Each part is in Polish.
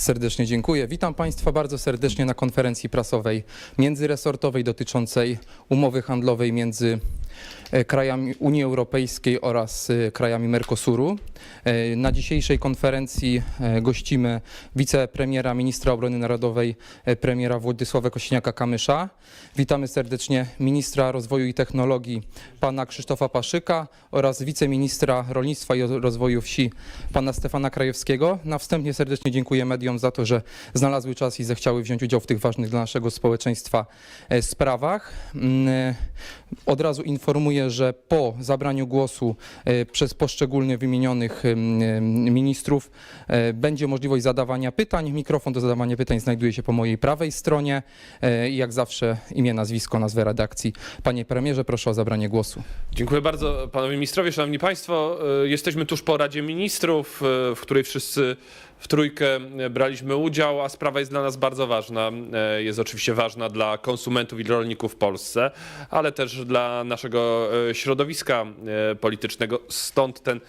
Serdecznie dziękuję. Witam Państwa bardzo serdecznie na konferencji prasowej międzyresortowej dotyczącej umowy handlowej między e, krajami Unii Europejskiej oraz e, krajami Mercosuru. E, Na dzisiejszej konferencji gościmy wicepremiera, ministra obrony narodowej, premiera Władysława Kosiniaka-Kamysza. Witamy serdecznie ministra rozwoju i technologii, pana Krzysztofa Paszyka oraz wiceministra rolnictwa i rozwoju wsi, pana Stefana Krajewskiego. Na wstępie serdecznie dziękuję mediom za to, że znalazły czas i zechciały wziąć udział w tych ważnych dla naszego społeczeństwa e, sprawach. Mm, e, Od razu informuję, że po zabraniu głosu e, przez poszczególnych wymienionych ministrów będzie możliwość zadawania pytań. Mikrofon do zadawania pytań znajduje się po mojej prawej stronie. I jak zawsze imię, nazwisko, nazwę redakcji. Panie premierze, proszę o zabranie głosu. Dziękuję bardzo panowie ministrowie, szanowni państwo. Jesteśmy tuż po Radzie Ministrów, w której wszyscy w trójkę e, braliśmy udział, a sprawa jest dla nas bardzo ważna. E, Jest oczywiście ważna dla konsumentów i rolników w Polsce, ale też dla naszego e, środowiska politycznego. Stąd ten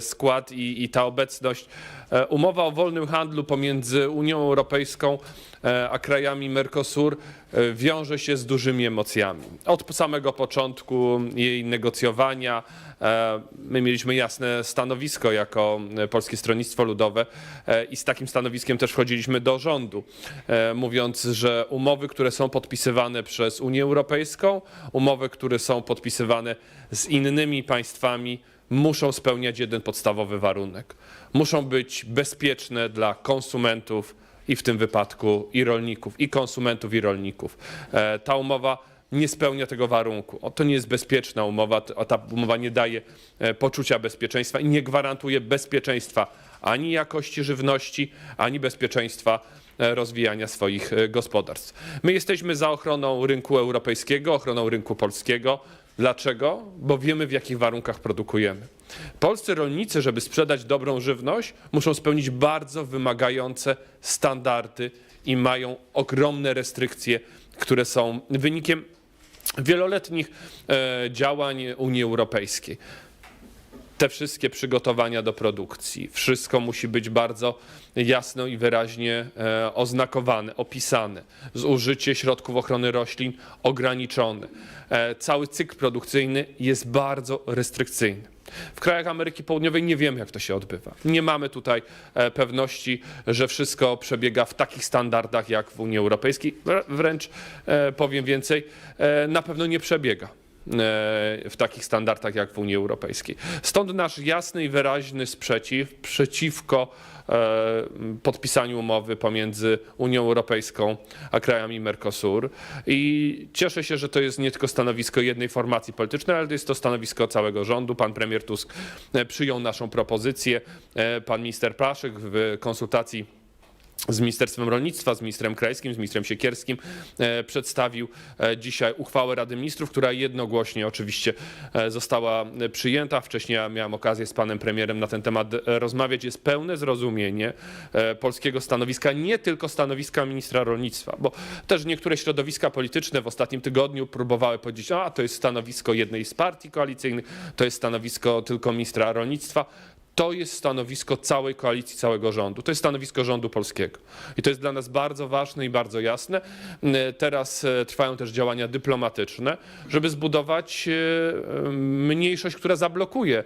skład i, i ta obecność. E, Umowa o wolnym handlu pomiędzy Unią Europejską e, a krajami Mercosur e, wiąże się z dużymi emocjami. Od samego początku jej negocjowania e, my mieliśmy jasne stanowisko jako e, Polskie Stronnictwo Ludowe e, i z takim stanowiskiem też wchodziliśmy do rządu, e, mówiąc, że umowy, które są podpisywane przez Unię Europejską, umowy, które są podpisywane z innymi państwami, muszą spełniać jeden podstawowy warunek. Muszą być bezpieczne dla konsumentów i w tym wypadku i rolników, i konsumentów, i rolników. E, Ta umowa nie spełnia tego warunku. O, to nie jest bezpieczna umowa, ta umowa nie daje e, poczucia bezpieczeństwa i nie gwarantuje bezpieczeństwa ani jakości żywności, ani bezpieczeństwa e, rozwijania swoich gospodarstw. My jesteśmy za ochroną rynku europejskiego, ochroną rynku polskiego. Dlaczego? Bo wiemy, w jakich warunkach produkujemy. Polscy rolnicy, żeby sprzedać dobrą żywność, muszą spełnić bardzo wymagające standardy i mają ogromne restrykcje, które są wynikiem wieloletnich e, działań Unii Europejskiej te wszystkie przygotowania do produkcji, wszystko musi być bardzo jasno i wyraźnie e, oznakowane, opisane. Zużycie środków ochrony roślin ograniczone. E, cały cykl produkcyjny jest bardzo restrykcyjny. W krajach Ameryki Południowej nie wiemy, jak to się odbywa. Nie mamy tutaj e, pewności, że wszystko przebiega w takich standardach jak w Unii Europejskiej. Wr- Wręcz powiem więcej, na pewno nie przebiega w takich standardach jak w Unii Europejskiej. Stąd nasz jasny i wyraźny sprzeciw przeciwko e, podpisaniu umowy pomiędzy Unią Europejską a krajami Mercosur. I cieszę się, że to jest nie tylko stanowisko jednej formacji politycznej, ale to jest to stanowisko całego rządu. Pan premier Tusk e, przyjął naszą propozycję. E, Pan minister Paszyk w konsultacji z Ministerstwem Rolnictwa, z ministrem Krajskim, z ministrem Siekierskim e, przedstawił e, dzisiaj uchwałę Rady Ministrów, która jednogłośnie oczywiście e, została przyjęta. Wcześniej ja miałem okazję z panem premierem na ten temat rozmawiać. Jest pełne zrozumienie polskiego stanowiska, nie tylko stanowiska ministra rolnictwa, bo też niektóre środowiska polityczne w ostatnim tygodniu próbowały powiedzieć, a to jest stanowisko jednej z partii koalicyjnych, to jest stanowisko tylko ministra rolnictwa. To jest stanowisko całej koalicji, całego rządu. To jest stanowisko rządu polskiego. I to jest dla nas bardzo ważne i bardzo jasne. E, Teraz e, trwają też działania dyplomatyczne, żeby zbudować e, mniejszość, która zablokuje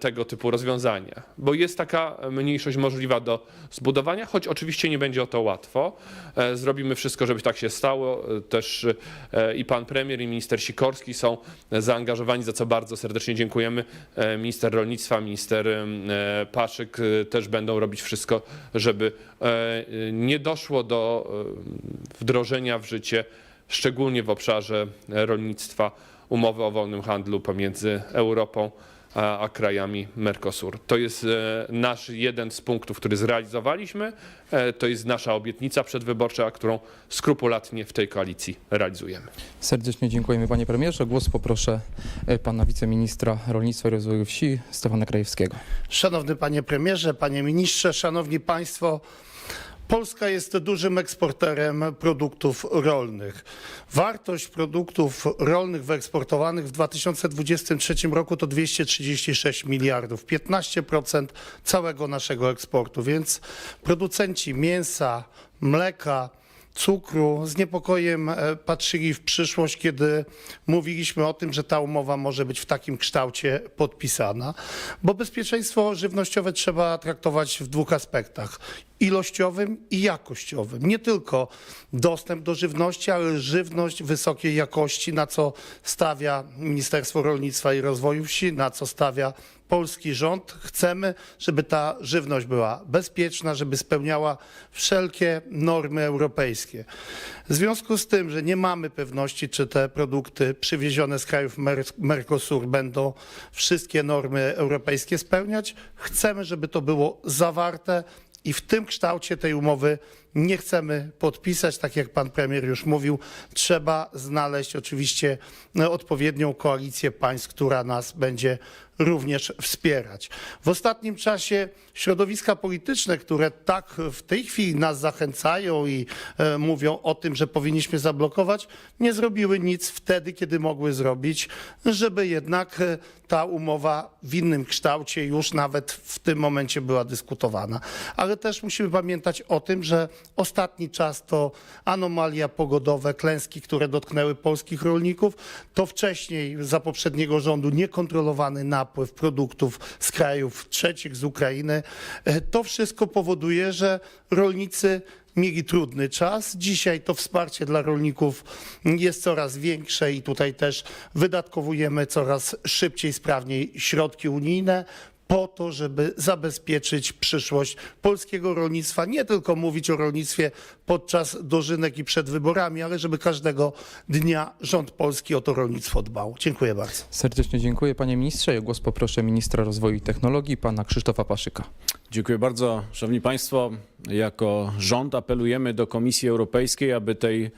tego typu rozwiązania. Bo jest taka mniejszość możliwa do zbudowania, choć oczywiście nie będzie o to łatwo. E, Zrobimy wszystko, żeby tak się stało. E, Też e, i pan premier, i minister Sikorski są zaangażowani, za co bardzo serdecznie dziękujemy. E, Minister rolnictwa, minister e, Paszyk e, też będą robić wszystko, żeby e, nie doszło do e, wdrożenia w życie, szczególnie w obszarze rolnictwa, umowy o wolnym handlu pomiędzy Europą a, krajami Mercosur. To jest e, nasz jeden z punktów, który zrealizowaliśmy. E, To jest nasza obietnica przedwyborcza, którą skrupulatnie w tej koalicji realizujemy. Serdecznie dziękujemy panie premierze. Głos poproszę e, pana wiceministra rolnictwa i rozwoju wsi Stefana Krajewskiego. Szanowny panie premierze, panie ministrze, szanowni państwo, Polska jest dużym eksporterem produktów rolnych. Wartość produktów rolnych wyeksportowanych w 2023 roku to 236 miliardów, 15% całego naszego eksportu, więc producenci mięsa, mleka, cukru z niepokojem e, patrzyli w przyszłość, kiedy mówiliśmy o tym, że ta umowa może być w takim kształcie podpisana, bo bezpieczeństwo żywnościowe trzeba traktować w dwóch aspektach ilościowym i jakościowym. Nie tylko dostęp do żywności, ale żywność wysokiej jakości, na co stawia Ministerstwo Rolnictwa i Rozwoju Wsi, na co stawia polski rząd. Chcemy, żeby ta żywność była bezpieczna, żeby spełniała wszelkie normy europejskie. W związku z tym, że nie mamy pewności, czy te produkty przywiezione z krajów Mer- Mercosur będą wszystkie normy europejskie spełniać, chcemy, żeby to było zawarte i w tym kształcie tej umowy nie chcemy podpisać. Tak jak pan premier już mówił, trzeba znaleźć oczywiście no, odpowiednią koalicję państw, która nas będzie również wspierać. W ostatnim czasie środowiska polityczne, które tak w tej chwili nas zachęcają i e, mówią o tym, że powinniśmy zablokować, nie zrobiły nic wtedy, kiedy mogły zrobić, żeby jednak e, ta umowa w innym kształcie już nawet w tym momencie była dyskutowana. Ale też musimy pamiętać o tym, że ostatni czas to anomalia pogodowe, klęski, które dotknęły polskich rolników, to wcześniej za poprzedniego rządu niekontrolowany napływ produktów z krajów trzecich, z Ukrainy. E, To wszystko powoduje, że rolnicy mieli trudny czas. Dzisiaj to wsparcie dla rolników jest coraz większe i tutaj też wydatkowujemy coraz szybciej, sprawniej środki unijne po to, żeby zabezpieczyć przyszłość polskiego rolnictwa. Nie tylko mówić o rolnictwie podczas dożynek i przed wyborami, ale żeby każdego dnia rząd polski o to rolnictwo dbał. Dziękuję bardzo. Serdecznie dziękuję panie ministrze. O głos poproszę ministra rozwoju i technologii, pana Krzysztofa Paszyka. Dziękuję bardzo. Szanowni Państwo, jako rząd apelujemy do Komisji Europejskiej, aby tej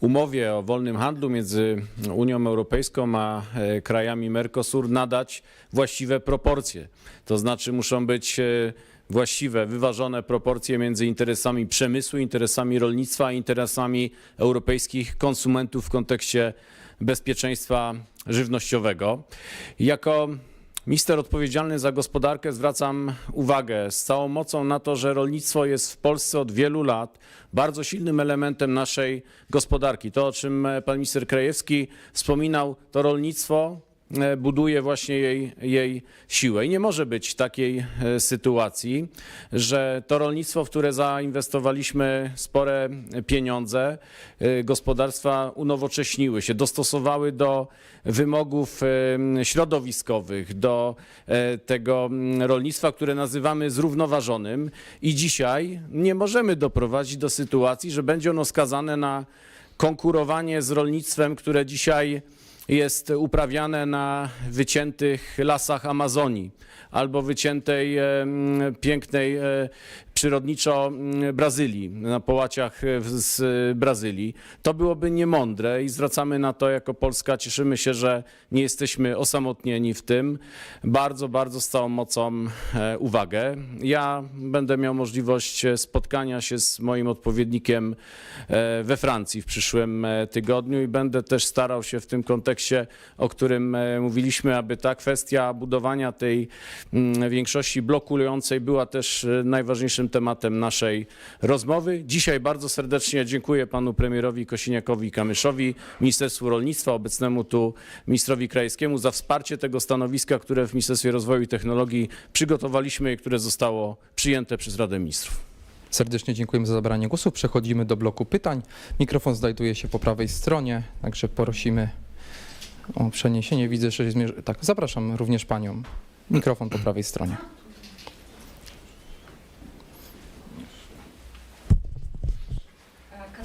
umowie o wolnym handlu między Unią Europejską a e, krajami Mercosur nadać właściwe proporcje. To znaczy muszą być e, właściwe, wyważone proporcje między interesami przemysłu, interesami rolnictwa, a interesami europejskich konsumentów w kontekście bezpieczeństwa żywnościowego. Jako Minister odpowiedzialny za gospodarkę zwracam uwagę z całą mocą na to, że rolnictwo jest w Polsce od wielu lat bardzo silnym elementem naszej gospodarki. To, o czym pan minister Krajewski wspominał, to rolnictwo buduje właśnie jej, jej siłę. I nie może być takiej e, sytuacji, że to rolnictwo, w które zainwestowaliśmy spore pieniądze, e, gospodarstwa unowocześniły się, dostosowały do wymogów e, środowiskowych, do e, tego mm, rolnictwa, które nazywamy zrównoważonym i dzisiaj nie możemy doprowadzić do sytuacji, że będzie ono skazane na konkurowanie z rolnictwem, które dzisiaj jest uprawiane na wyciętych lasach Amazonii albo wyciętej pięknej e, przyrodniczo m, Brazylii, na połaciach e, z Brazylii. To byłoby niemądre i zwracamy na to jako Polska. Cieszymy się, że nie jesteśmy osamotnieni w tym. Bardzo, bardzo z całą mocą e, uwagę. Ja będę miał możliwość e, spotkania się z moim odpowiednikiem e, we Francji w przyszłym e, tygodniu i będę też starał się w tym kontekście, o którym e, mówiliśmy, aby ta kwestia budowania tej mm, większości blokującej była też e, tematem naszej rozmowy. Dzisiaj bardzo serdecznie dziękuję panu premierowi Kosiniakowi-Kamyszowi, Ministerstwu Rolnictwa, obecnemu tu ministrowi Krajewskiemu za wsparcie tego stanowiska, które w Ministerstwie Rozwoju i Technologii przygotowaliśmy i które zostało przyjęte przez Radę Ministrów. Serdecznie dziękujemy za zabranie głosu. Przechodzimy do bloku pytań. Mikrofon znajduje się po prawej stronie, także prosimy o przeniesienie. Widzę, że zmierza... Tak, zapraszam również panią. Mikrofon po prawej stronie.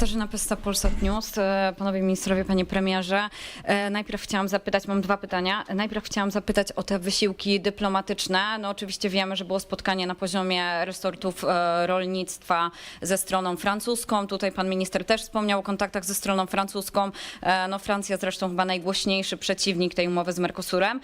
Katarzyna Pysta, Polsat News. E, Panowie ministrowie, panie premierze. E, Najpierw chciałam zapytać, mam dwa pytania. Najpierw chciałam zapytać o te wysiłki dyplomatyczne. No oczywiście wiemy, że było spotkanie na poziomie resortów e, rolnictwa ze stroną francuską. Tutaj pan minister też wspomniał o kontaktach ze stroną francuską. No Francja zresztą chyba najgłośniejszy przeciwnik tej umowy z Mercosurem.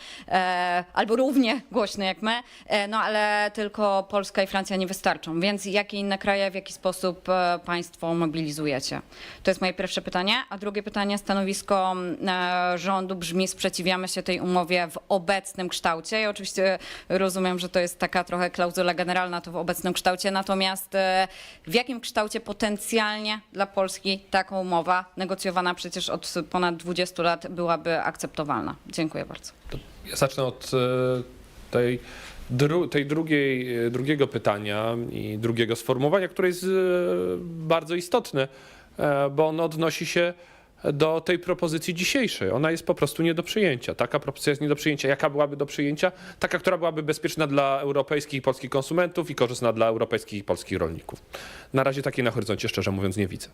Albo równie głośny jak my. No ale tylko Polska i Francja nie wystarczą. Więc jakie inne kraje, w jaki sposób państwo mobilizujecie? To jest moje pierwsze pytanie. A drugie pytanie, stanowisko mm, e, rządu brzmi, sprzeciwiamy się tej umowie w obecnym kształcie. I oczywiście rozumiem, że to jest taka trochę klauzula generalna, to w obecnym kształcie. Natomiast e, w jakim kształcie potencjalnie dla Polski taka umowa, negocjowana przecież od ponad 20 lat, byłaby akceptowalna? Dziękuję bardzo. Ja zacznę od e, tej, dru, tej drugiej, e, drugiego pytania i drugiego sformułowania, które jest e, bardzo istotne, e, bo ono odnosi się do tej propozycji dzisiejszej. Ona jest po prostu nie do przyjęcia. Taka propozycja jest nie do przyjęcia. Jaka byłaby do przyjęcia? Taka, która byłaby bezpieczna dla europejskich i polskich konsumentów i korzystna dla europejskich i polskich rolników. Na razie takiej na horyzoncie, szczerze mówiąc, nie widzę.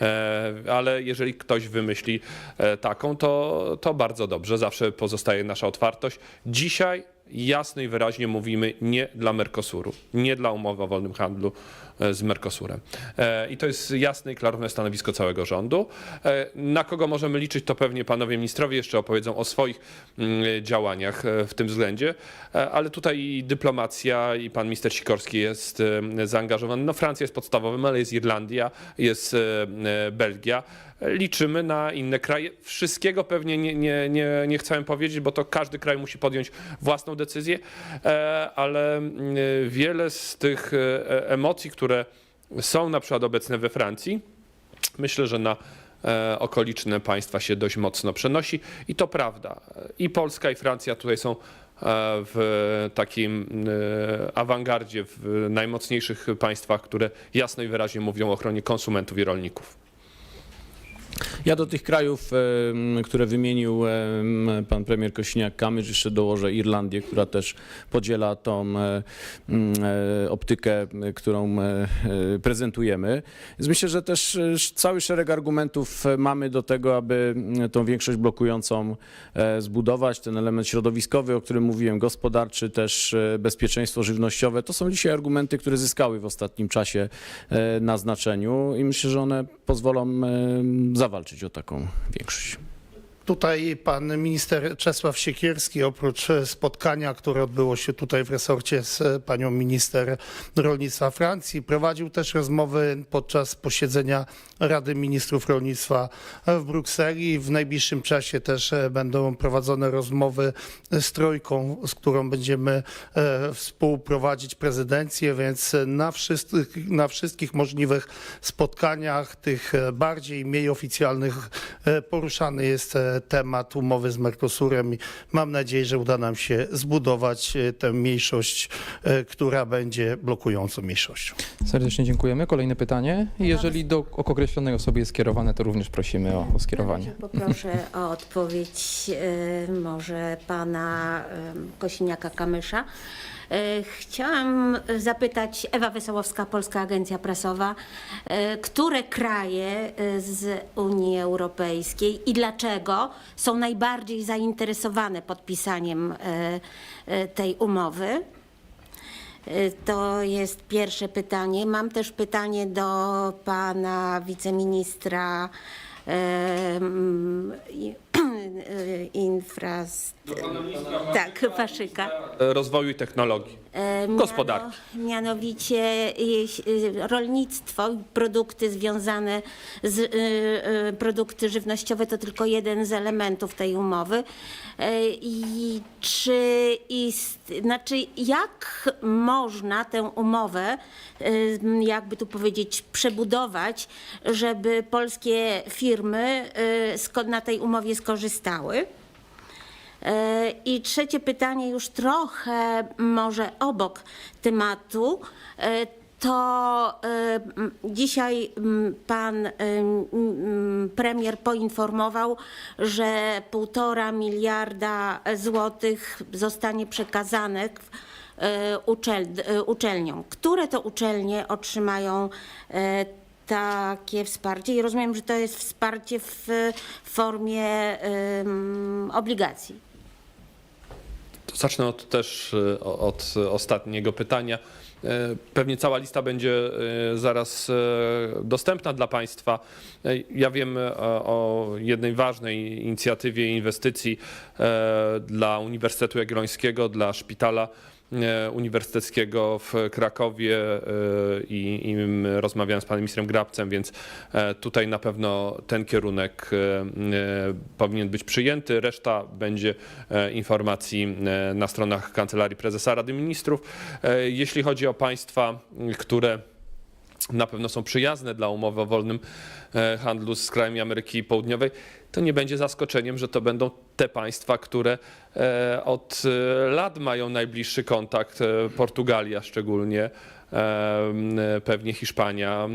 E, ale jeżeli ktoś wymyśli e, taką, to, to bardzo dobrze. Zawsze pozostaje nasza otwartość. Dzisiaj jasno i wyraźnie mówimy nie dla Mercosuru, nie dla umowy o wolnym handlu e, z Mercosurem. E, I to jest jasne i klarowne stanowisko całego rządu. E, Na kogo możemy liczyć, to pewnie panowie ministrowie jeszcze opowiedzą o swoich mm, działaniach w tym względzie, ale tutaj dyplomacja i pan minister Sikorski jest zaangażowany. No Francja jest podstawowym, ale jest Irlandia, jest Belgia. Liczymy na inne kraje. Wszystkiego pewnie nie, nie, nie, nie chcę powiedzieć, bo to każdy kraj musi podjąć własną decyzję, e, ale mm, wiele z tych e, emocji, które są na przykład obecne we Francji, myślę, że na e, okoliczne państwa się dość mocno przenosi i to prawda. I Polska, i Francja tutaj są w takim awangardzie, w najmocniejszych państwach, które jasno i wyraźnie mówią o ochronie konsumentów i rolników. Ja do tych krajów, które wymienił pan premier Kośniak-Kamysz, jeszcze dołożę Irlandię, która też podziela tą e, optykę, którą e, prezentujemy. Więc myślę, że też e, cały szereg argumentów mamy do tego, aby tą większość blokującą zbudować. Ten element środowiskowy, o którym mówiłem, gospodarczy, też bezpieczeństwo żywnościowe, to są dzisiaj argumenty, które zyskały w ostatnim czasie na znaczeniu i myślę, że one pozwolą em, zawalczyć o taką większość. Tutaj pan minister Czesław Siekierski, oprócz e, spotkania, które odbyło się tutaj w resorcie z e, panią minister rolnictwa Francji, prowadził też rozmowy podczas posiedzenia Rady Ministrów Rolnictwa w Brukseli. W najbliższym czasie też e, będą prowadzone rozmowy z Trojką, z którą będziemy współprowadzić prezydencję, więc na wszystkich, na wszystkich możliwych spotkaniach, tych bardziej, mniej oficjalnych, poruszany jest temat umowy z Mercosurem i mam nadzieję, że uda nam się zbudować e, tę mniejszość, e, która będzie blokującą mniejszością. Serdecznie dziękujemy. Kolejne pytanie. Jeżeli do określonej osoby jest skierowane, to również prosimy o, o skierowanie. Poproszę o odpowiedź e, może pana Kosiniaka-Kamysza. E, Chciałam zapytać, Ewa Wesołowska, Polska Agencja Prasowa, e, które kraje e, z Unii Europejskiej i dlaczego są najbardziej zainteresowane podpisaniem tej umowy? To jest pierwsze pytanie. Mam też pytanie do pana wiceministra infrastruktury. Tak, Paszyka. E, Rozwoju i technologii. Gospodarki. Miano, mianowicie jeś- y, rolnictwo i produkty związane z y, y, produkty żywnościowe to tylko jeden z elementów tej umowy. E, I czy ist, znaczy jak można tę umowę, y, jakby tu powiedzieć, przebudować, żeby polskie firmy y, na tej umowie skorzystały? I trzecie pytanie, już trochę może obok tematu. E, To e, dzisiaj pan e, premier poinformował, że półtora miliarda złotych zostanie przekazane uczel, uczelniom. Które to uczelnie otrzymają takie wsparcie i rozumiem, że to jest wsparcie w formie obligacji. Zacznę od, też e, od ostatniego pytania. E, Pewnie cała lista będzie e, zaraz dostępna dla Państwa. Ja wiem o jednej ważnej inicjatywie inwestycji dla Uniwersytetu Jagiellońskiego, dla szpitala uniwersyteckiego w Krakowie e, i, i rozmawiałem z panem ministrem Grabcem, więc e, tutaj na pewno ten kierunek e, e, powinien być przyjęty. Reszta będzie e, informacji e, na stronach Kancelarii Prezesa Rady Ministrów. E, Jeśli chodzi o państwa, które na pewno są przyjazne dla umowy o wolnym e, handlu z krajami Ameryki Południowej, to nie będzie zaskoczeniem, że to będą te państwa, które e, od e, lat mają najbliższy kontakt, Portugalia szczególnie, pewnie Hiszpania.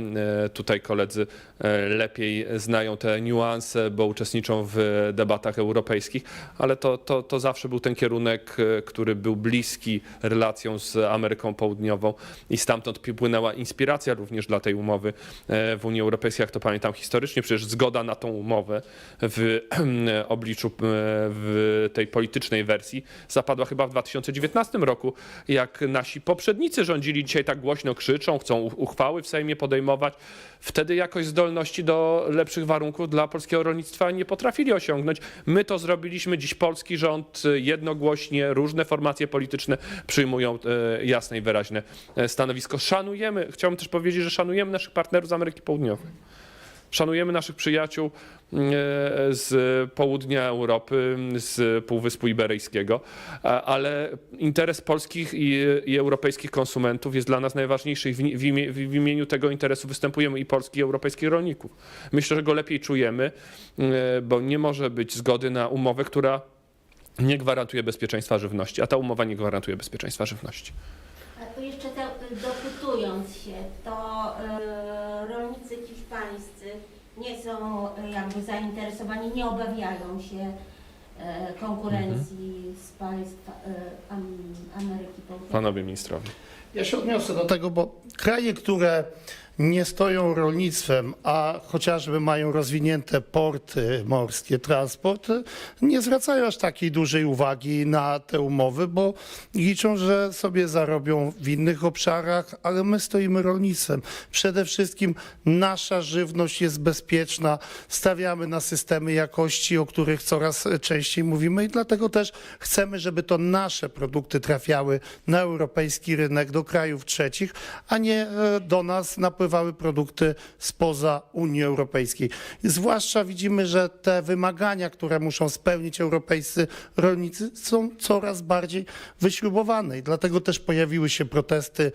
Tutaj koledzy e, lepiej znają te niuanse, bo uczestniczą w debatach europejskich, ale to, to, to zawsze był ten kierunek, e, który był bliski relacjom z Ameryką Południową i stamtąd płynęła inspiracja również dla tej umowy e, w Unii Europejskiej, jak to pamiętam historycznie, przecież zgoda na tą umowę w obliczu w tej politycznej wersji zapadła chyba w 2019 roku, jak nasi poprzednicy rządzili, dzisiaj tak głośno krzyczą, chcą uchwały w Sejmie podejmować. Wtedy jakoś zdolności do lepszych warunków dla polskiego rolnictwa nie potrafili osiągnąć. My to zrobiliśmy, dziś polski rząd e, jednogłośnie, różne formacje polityczne przyjmują e, jasne i wyraźne e, stanowisko. Szanujemy, chciałbym też powiedzieć, że szanujemy naszych partnerów z Ameryki Południowej. Szanujemy naszych przyjaciół e, z południa Europy, z Półwyspu Iberyjskiego, ale interes polskich i, i europejskich konsumentów jest dla nas najważniejszy i w, w, imie, w imieniu tego interesu występujemy i polskich i europejskich rolników. Myślę, że go lepiej czujemy, e, bo nie może być zgody na umowę, która nie gwarantuje bezpieczeństwa żywności, a ta umowa nie gwarantuje bezpieczeństwa żywności. A to jeszcze dopytując się, to e, rolnicy hiszpańscy nie są e, jakby zainteresowani, nie obawiają się e, konkurencji z państw e, Am, Ameryki Południowej. Panowie ministrowie. Ja się odniosę do tego, bo kraje, które nie stoją rolnictwem, a chociażby mają rozwinięte porty morskie, transport, nie zwracają aż takiej dużej uwagi na te umowy, bo liczą, że sobie zarobią w innych obszarach, ale my stoimy rolnictwem. Przede wszystkim nasza żywność jest bezpieczna, stawiamy na systemy jakości, o których coraz częściej mówimy i dlatego też chcemy, żeby to nasze produkty trafiały na europejski rynek, do krajów trzecich, a nie e, do nas napływały produkty spoza Unii Europejskiej. Zwłaszcza widzimy, że te wymagania, które muszą spełnić europejscy rolnicy są coraz bardziej wyśrubowane i dlatego też pojawiły się protesty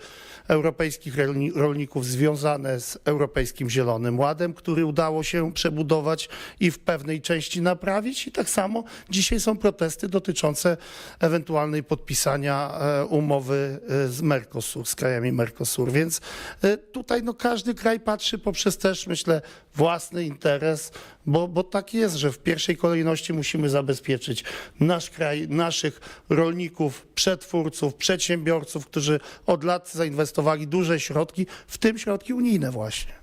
europejskich rolni- rolników związane z Europejskim Zielonym Ładem, który udało się przebudować i w pewnej części naprawić i tak samo dzisiaj są protesty dotyczące ewentualnej podpisania e, umowy e, z Mercosur, z krajami Mercosur, więc e, tutaj no, każdy kraj patrzy poprzez też, myślę, własny interes, bo, bo tak jest, że w pierwszej kolejności musimy zabezpieczyć nasz kraj, naszych rolników, przetwórców, przedsiębiorców, którzy od lat zainwestowali duże środki, w tym środki unijne właśnie.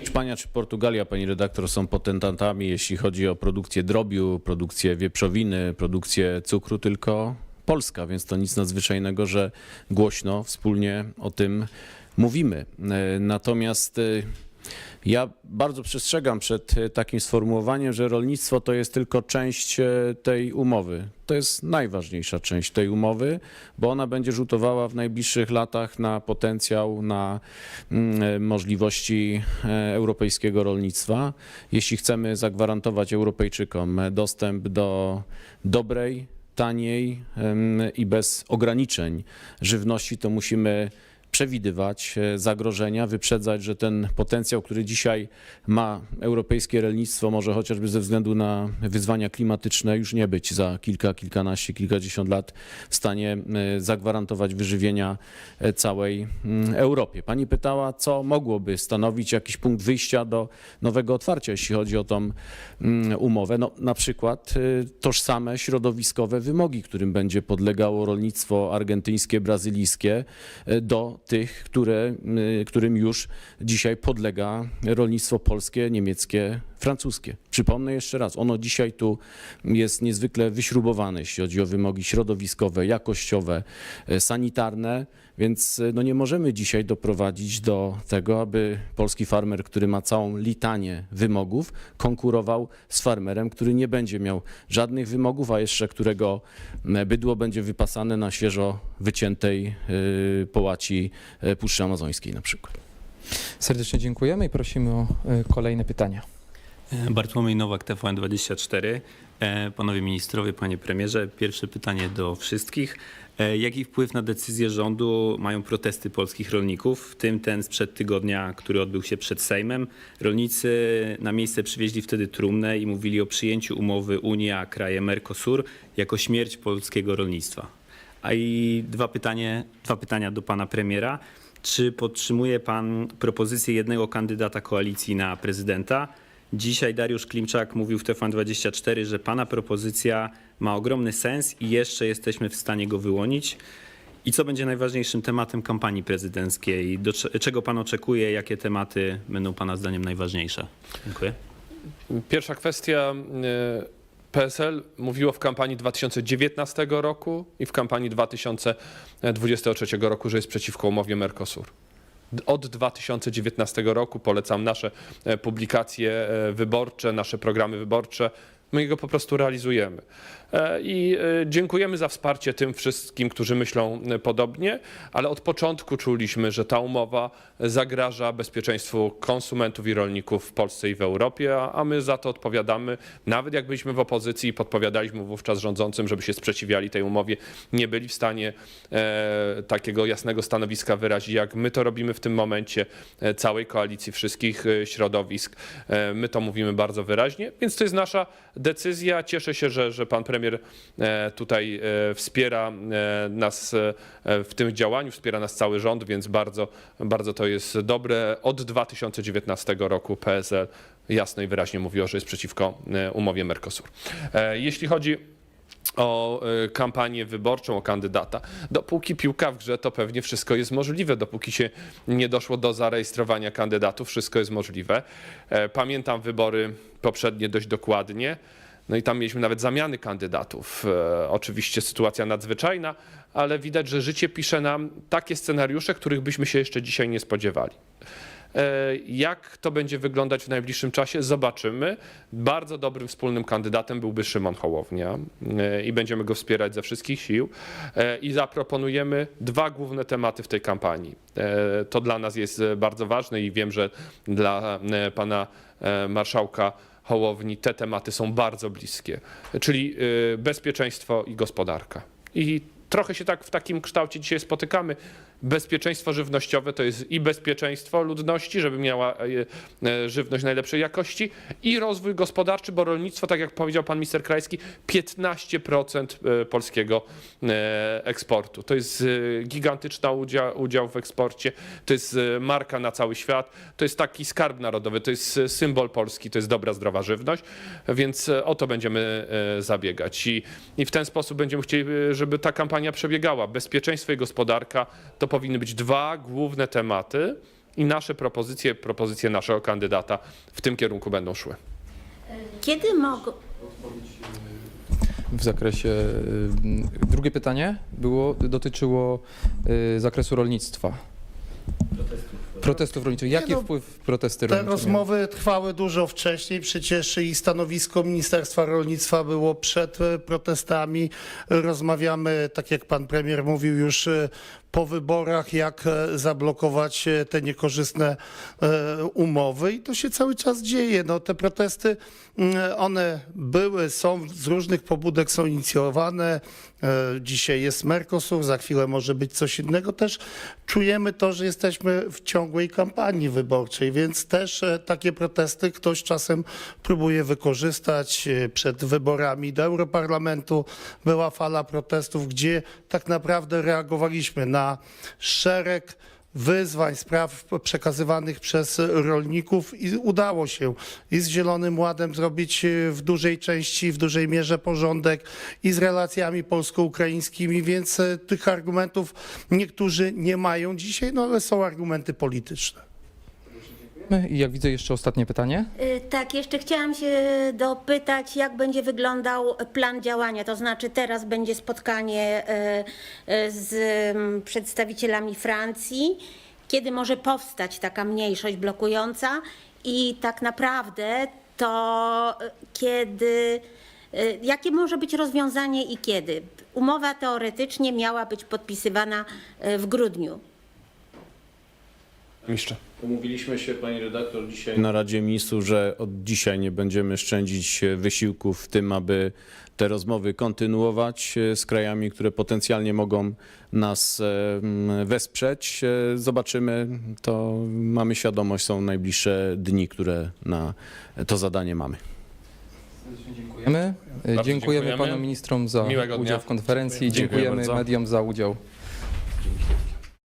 Hiszpania czy Portugalia, pani redaktor, są potentantami, jeśli chodzi o produkcję drobiu, produkcję wieprzowiny, produkcję cukru, tylko Polska, więc to nic nadzwyczajnego, że głośno wspólnie o tym mówimy. E, Natomiast e, ja bardzo przestrzegam przed e, takim sformułowaniem, że rolnictwo to jest tylko część tej umowy. To jest najważniejsza część tej umowy, bo ona będzie rzutowała w najbliższych latach na potencjał, na mm, możliwości europejskiego rolnictwa. Jeśli chcemy zagwarantować Europejczykom dostęp do dobrej, taniej i bez ograniczeń żywności, to musimy przewidywać e, zagrożenia, wyprzedzać, że ten potencjał, który dzisiaj ma europejskie rolnictwo, może chociażby ze względu na wyzwania klimatyczne już nie być za kilka, kilkanaście, kilkadziesiąt lat w stanie e, zagwarantować wyżywienia e, całej Europie. Pani pytała, co mogłoby stanowić jakiś punkt wyjścia do nowego otwarcia, jeśli chodzi o tą umowę. No, na przykład y, tożsame środowiskowe wymogi, którym będzie podlegało rolnictwo argentyńskie, brazylijskie do tych, które, y, którym już dzisiaj podlega rolnictwo polskie, niemieckie, francuskie. Przypomnę jeszcze raz, ono dzisiaj tu jest niezwykle wyśrubowane, jeśli chodzi o wymogi środowiskowe, jakościowe, e, sanitarne, więc e, no nie możemy dzisiaj doprowadzić do tego, aby polski farmer, który ma całą litanię wymogów, konkurował z farmerem, który nie będzie miał żadnych wymogów, a jeszcze którego m, bydło będzie wypasane na świeżo wyciętej połaci e, Puszczy Amazońskiej na przykład. Serdecznie dziękujemy i prosimy o e, kolejne pytania. E, Bartłomiej Nowak, TVN24. E, Panowie ministrowie, panie premierze, pierwsze pytanie do wszystkich. E, Jaki wpływ na decyzję rządu mają protesty polskich rolników, w tym ten sprzed tygodnia, który odbył się przed Sejmem? Rolnicy na miejsce przywieźli wtedy trumnę i mówili o przyjęciu umowy Unia kraje Mercosur jako śmierć polskiego rolnictwa. A i dwa, pytanie, dwa pytania do pana premiera. Czy podtrzymuje pan propozycję jednego kandydata koalicji na prezydenta? Dzisiaj Dariusz Klimczak mówił w TVN24, że pana propozycja ma ogromny sens i jeszcze jesteśmy w stanie go wyłonić. I co będzie najważniejszym tematem kampanii prezydenckiej? Do cze- czego pan oczekuje? Jakie tematy będą pana zdaniem najważniejsze? Dziękuję. Pierwsza kwestia. e, PSL mówiło w kampanii 2019 roku i w kampanii 2023 roku, że jest przeciwko umowie Mercosur. Od 2019 roku polecam nasze e, publikacje e, wyborcze, nasze programy wyborcze. My go po prostu realizujemy. E, I dziękujemy za wsparcie tym wszystkim, którzy myślą podobnie, ale od początku czuliśmy, że ta umowa zagraża bezpieczeństwu konsumentów i rolników w Polsce i w Europie, a- my za to odpowiadamy. Nawet jak byliśmy w opozycji i podpowiadaliśmy wówczas rządzącym, żeby się sprzeciwiali tej umowie, nie byli w stanie e, takiego jasnego stanowiska wyrazić, jak my to robimy w tym momencie, e, całej koalicji, wszystkich e, środowisk. My to mówimy bardzo wyraźnie, więc to jest nasza decyzja. Cieszę się, że, że pan premier tutaj wspiera nas w tym działaniu, wspiera nas cały rząd, więc bardzo, bardzo to jest dobre. Od 2019 roku PSL jasno i wyraźnie mówiło, że jest przeciwko e, umowie Mercosur. E, Jeśli chodzi o e, kampanię wyborczą, o kandydata. Dopóki piłka w grze, to pewnie wszystko jest możliwe. Dopóki się nie doszło do zarejestrowania kandydatów, wszystko jest możliwe. Pamiętam wybory poprzednie dość dokładnie. No i tam mieliśmy nawet zamiany kandydatów. Oczywiście sytuacja nadzwyczajna, ale widać, że życie pisze nam takie scenariusze, których byśmy się jeszcze dzisiaj nie spodziewali. E, Jak to będzie wyglądać w najbliższym czasie, zobaczymy. Bardzo dobrym wspólnym kandydatem byłby Szymon Hołownia e, i będziemy go wspierać ze wszystkich sił. E, I zaproponujemy dwa główne tematy w tej kampanii. To dla nas jest bardzo ważne i wiem, że dla pana marszałka Hołowni te tematy są bardzo bliskie, czyli bezpieczeństwo i gospodarka. I trochę się tak w takim kształcie dzisiaj spotykamy. Bezpieczeństwo żywnościowe to jest i bezpieczeństwo ludności, żeby miała e, e, żywność najlepszej jakości, i rozwój gospodarczy, bo rolnictwo, tak jak powiedział pan minister Krajski, 15% e, polskiego e, eksportu. To jest gigantyczny udział, udział w eksporcie, to jest marka na cały świat, to jest taki skarb narodowy, to jest symbol Polski, to jest dobra, zdrowa żywność, więc o to będziemy zabiegać. I, i w ten sposób będziemy chcieli, żeby ta kampania przebiegała. Bezpieczeństwo i gospodarka to powinny być dwa główne tematy i nasze propozycje, propozycje naszego kandydata w tym kierunku będą szły. Kiedy mogą... W zakresie. y, Drugie pytanie było, dotyczyło y, zakresu rolnictwa. Protestów rolniczych. Jaki no, wpływ protesty Te rolnicze miały? rozmowy trwały dużo wcześniej, przecież i stanowisko Ministerstwa Rolnictwa było przed e, protestami. Rozmawiamy, tak jak pan premier mówił, już po wyborach, jak e, zablokować e, te niekorzystne e, umowy i to się cały czas dzieje. No, te protesty, mm, one były, są, z różnych pobudek są inicjowane. Dzisiaj jest Mercosur, za chwilę może być coś innego. Też czujemy to, że jesteśmy w ciągłej kampanii wyborczej, więc też takie protesty ktoś czasem próbuje wykorzystać. Przed wyborami do Europarlamentu była fala protestów, gdzie tak naprawdę reagowaliśmy na szereg wyzwań, spraw przekazywanych przez rolników i udało się i z Zielonym Ładem zrobić e, w dużej części, w dużej mierze porządek i z relacjami polsko-ukraińskimi, więc e, tych argumentów niektórzy nie mają dzisiaj, no ale są argumenty polityczne. I jak widzę jeszcze ostatnie pytanie. Y, Tak, jeszcze chciałam się dopytać, jak będzie wyglądał plan działania. To znaczy, teraz będzie spotkanie y, y, z mm, przedstawicielami Francji. Kiedy może powstać taka mniejszość blokująca i tak naprawdę to kiedy. Jakie może być rozwiązanie i kiedy? Umowa teoretycznie miała być podpisywana w grudniu. Mistrze. Umówiliśmy się, pani redaktor, dzisiaj na Radzie Ministrów, że od dzisiaj nie będziemy szczędzić e, wysiłków w tym, aby te rozmowy kontynuować e, z krajami, które potencjalnie mogą nas e, wesprzeć. Zobaczymy, to mamy świadomość, są najbliższe dni, które na to zadanie mamy. Dziękujemy. Dziękujemy dziękujemy. panom ministrom za udział w konferencji. Dziękujemy bardzo. mediom za udział.